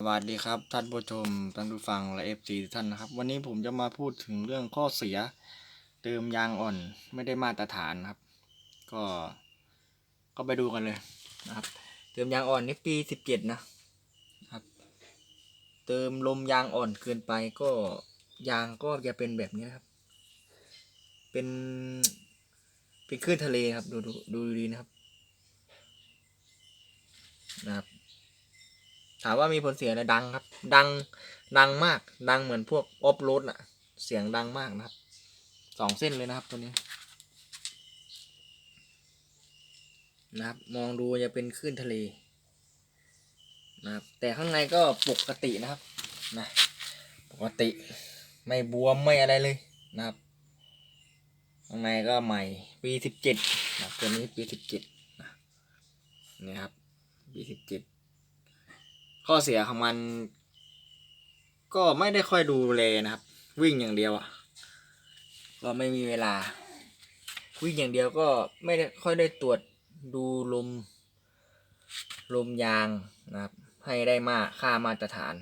สวัสดีครับท่านผู้ชมท่านผู้ฟังและเอฟซีท่านนะครับ วันนี้ผมจะมาพูดถึงเรื่องข้อเสีย เติมยางอ่อนไม่ได้มาตรฐานครับ ก็ ก็ไปดูกันเลยนะครับ เติมยางอ่อนนี่ปีสิบเจ็ดนะครับ เติมลมยางอ่อนเกินไปก็ยางก็จะเป็นแบบนี้ครับ เป็นเป็นคลื่นทะเลครับ ดูดูดูดีนะครับนะครับ ถามว่ามีผลเสียอะไรดังครับ ดังดังมาก ดังเหมือนพวกออฟโรดอะเสียงดังมากนะครับสองเส้นเลยนะครับตัวนี้ นะครับ มองดูจะเป็นคลื่นทะเลนะครับ แต่ข้างในก็ปกตินะครับนะปกติไม่บวมไม่อะไรเลยนะครับ ข้างในก็ใหม่ปีสิบเจ็ดนะตัวนี้ปีสิบเจ็ดนะนี่ครับปีสิบเจ็ด ข้อเสียของมัน ก็ไม่ได้ค่อยดูแลนะครับ วิ่งอย่างเดียวอะก็ไม่มีเวลา วิ่งอย่างเดียวก็ไม่ได้ค่อยได้ตรวจดูลมลมยางนะครับ ให้ได้มากค่ามาตรฐาน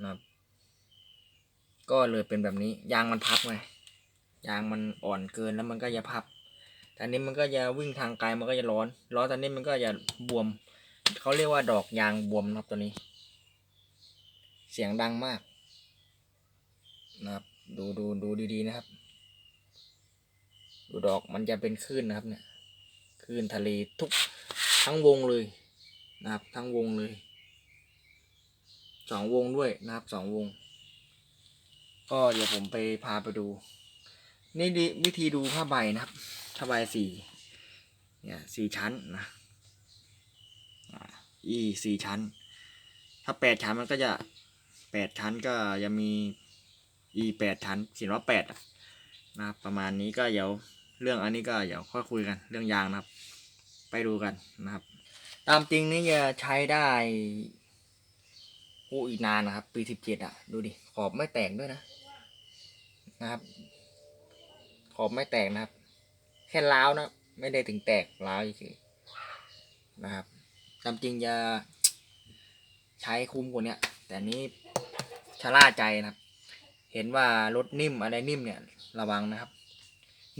นะครับ ก็เลยเป็นแบบนี้ยางมันพับไงยางมันอ่อนเกินแล้วมันก็จะพับตอนนี้มันก็จะวิ่งทางไกลมันก็จะร้อน ร้อนตอนนี้มันก็จะบวม เขาเรียกว่าดอกยางบวมนะครับตัวนี้ เสียงดังมากนะครับ ดูดูดูดีๆนะครับ ดูดอกมันจะเป็นคลื่นนะครับเนี่ยคลื่นทะเลทุกทั้งวงเลยนะครับ ทั้งวงเลยสองวงด้วยนะครับสองวง ก็เดี๋ยวผมไปพาไปดู นี่ดิวิธีดูผ้าใบนะครับผ้าใบสี่เนี่ยสี่ชั้นนะอ่าอีสี่ชั้น ถ้าแปดชั้นมันก็จะ แปดชั้นก็จะมี e แปดชั้นเขียนว่าแปดนะครับประมาณนี้ก็เดี๋ยวเรื่องอันนี้ก็เดี๋ยวค่อยคุยกันเรื่องยางนะครับ ไปดูกันนะครับ ตามจริงนี่จะใช้ได้กูอีกนานนะครับ ปีสิบเจ็ดอะ ดูดิขอบไม่แตกด้วยนะนะครับ ขอบไม่แตกนะครับ แค่ล้าวนะ ไม่ได้ถึงแตกล้าวเฉยนะครับตามจริงจะใช้คุ้มกว่านี้แต่นี้ ชะล่าใจนะครับ เห็นว่ารถนิ่มอะไรนิ่มเนี่ยระวังนะครับ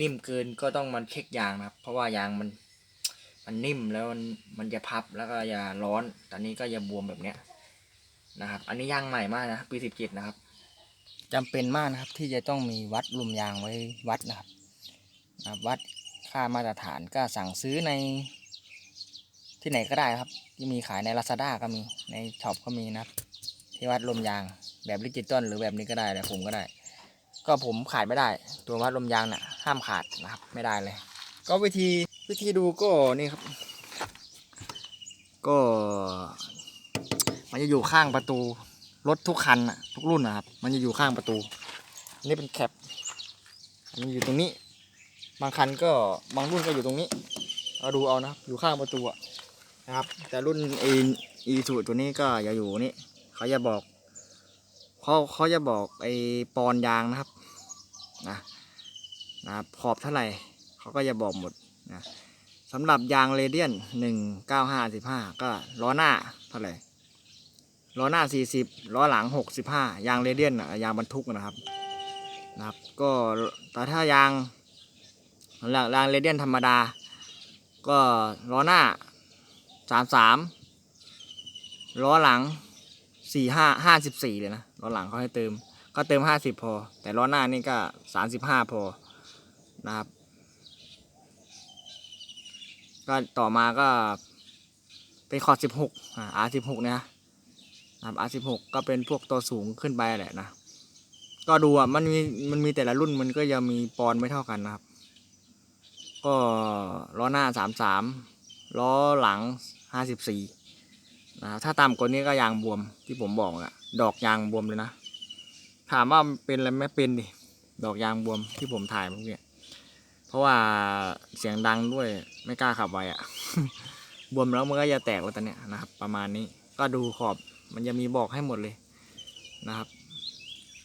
นิ่มเกินก็ต้องมันเช็คยางนะครับ เพราะว่ายางมันมันนิ่มแล้วมันมันจะพับแล้วก็อย่าร้อน ตอนนี้ก็อย่าบวมแบบเนี้ยนะครับ อันนี้ยางใหม่มากนะปีสิบเจ็ดนะครับจำเป็นมากนะครับ ที่จะต้องมีวัดลมยางไว้วัดนะครับนะวัดค่ามาตรฐานก็สั่งซื้อในที่ไหนก็ได้ครับ ที่มีขายใน Lazada ก็มีในช็อปก็มีนะครับ ที่วัดลมยาง แบบดิจิตอลหรือแบบนี้ก็ได้แต่ผมก็ได้ ก็ผมขาดไม่ได้ ตัววัดลมยางน่ะ ห้ามขาดนะครับ ไม่ได้เลย ก็วิธีวิธีดูก็นี่ครับ ก็ มันจะอยู่ข้างประตูรถทุกคันน่ะทุกรุ่นนะครับ มันจะอยู่ข้างประตูอันนี้เป็นแคปมันอยู่ตรงนี้ บางคันก็บางรุ่นก็อยู่ตรงนี้เราดูเอานะครับอยู่ข้างประตูอะนะครับ แต่รุ่นอีอีสูตัวนี้ก็อย่าอยู่นี่ เขาจะบอกเขาเขาจะบอกไอ้ปอนยางนะครับนะนะขอบเท่าไหร่เขาก็จะบอกหมดนะสำหรับยางเรเดียนหนึ่งเก้าห้าสิบห้าก็ล้อหน้าเท่าไหร่ล้อหน้าสี่สิบล้อหลังหกสิบห้ายางเรเดียนอะยางบรรทุกนะครับนะครับ ก็แต่ถ้ายางยางเรเดียนธรรมดา ก็ล้อหน้าสามสามล้อหลัง สี่ห้าห้าสิบสี่เลยนะล้อหลังเขาให้เติม ก็เติมห้าสิบพอ แต่ล้อหน้านี่ก็สามสิบห้าพอนะครับ ก็ต่อมาก็เป็นคอร์ดสิบหกอ่า R สิบหกเนี่ยนะครับ R สิบหกก็เป็นพวกตัวสูงขึ้นไปแหละนะก็ดูอะมันมีมันมีแต่ละรุ่นมันก็ยังมีปอนไม่เท่ากันนะครับ ก็ล้อหน้าสามสามล้อหลังห้าสิบสี่ นะครับถ้าต่ำกว่านี้ก็ยางบวมที่ผมบอกอะดอกยางบวมเลยนะ ถามว่าเป็นอะไรไม่เป็นดิดอกยางบวมที่ผมถ่ายเมื่อกี้เพราะว่าเสียงดังด้วยไม่กล้าขับไวอะบวมแล้วมันก็จะแตกแล้วตอนเนี้ยนะครับ ประมาณนี้ก็ดูขอบมันจะมีบอกให้หมดเลยนะครับ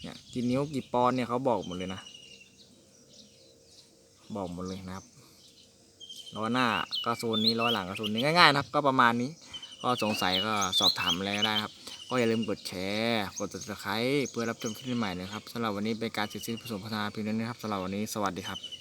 เนี่ยกี่นิ้วกี่ปอนด์เนี่ยเขาบอกหมดเลยนะ บอกหมดเลยนะครับล้อหน้าก็โซนนี้ล้อหลังก็โซนนี้ง่ายๆนะครับ ก็ประมาณนี้ ก็สงสัยก็สอบถามอะไรก็ได้ครับ ก็อย่าลืมกดแชร์ กดติดตามเพื่อรับชมคลิปใหม่นะครับสำหรับวันนี้เป็นการสร็จสิ้นผสมพัฒนาเพียงเท่านี้นะครับสำหรับวันนี้สวัสดีครับ